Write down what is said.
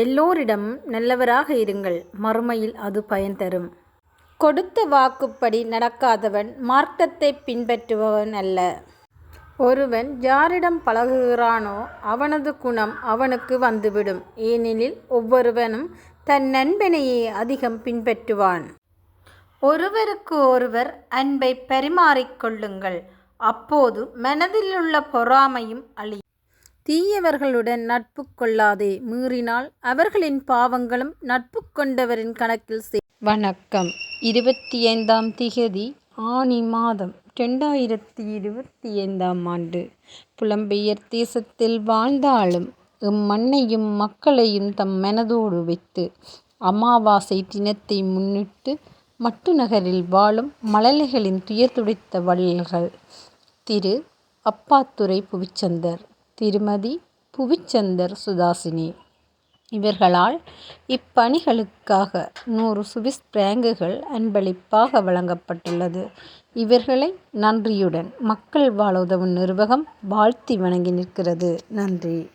எல்லோரிடமும் நல்லவராக இருங்கள் மறுமையில் அது பயன் தரும். கொடுத்த வாக்குப்படி நடக்காதவன் மார்க்கத்தை பின்பற்றுபவன் அல்ல. ஒருவன் யாரிடம் பழகுகிறானோ அவனது குணம் அவனுக்கு வந்துவிடும். ஏனெனில் ஒவ்வொருவனும் தன் நண்பனையே அதிகம் பின்பற்றுவான். ஒருவருக்கு ஒருவர் அன்பை பரிமாறிக்கொள்ளுங்கள் அப்போது மனதிலுள்ள பொறாமையும் அழி தீயவர்களுடன் நட்பு கொள்ளாதே மீறினால் அவர்களின் பாவங்களும் நட்பு கொண்டவரின் கணக்கில் சே. வணக்கம். இருபத்தி ஐந்தாம் திகதி ஆனி மாதம் ரெண்டாயிரத்தி இருபத்தி ஐந்தாம் ஆண்டு. புலம்பெயர் தேசத்தில் வாழ்ந்தாலும் இம்மண்ணையும் மக்களையும் தம் மனதோடு வைத்து அமாவாசை தினத்தை முன்னிட்டு மட்டு நகரில் வாழும் மழலைகளின் துயர் துடைத்த வள்ளல்கள். திரு. அப்பாத்துறை புவிச்சந்தர். திருமதி புவிச்சந்தர் சுதாசினி. இவர்களால் இப்பணிகளுக்காக நூறு சுவிஸ் பிராங்குகள் அன்பளிப்பாக வழங்கப்பட்டுள்ளது. இவர்களை நன்றியுடன் மக்கள் வாழ உதவும் நிர்வாகம் வாழ்த்தி வணங்கி நிற்கிறது. நன்றி.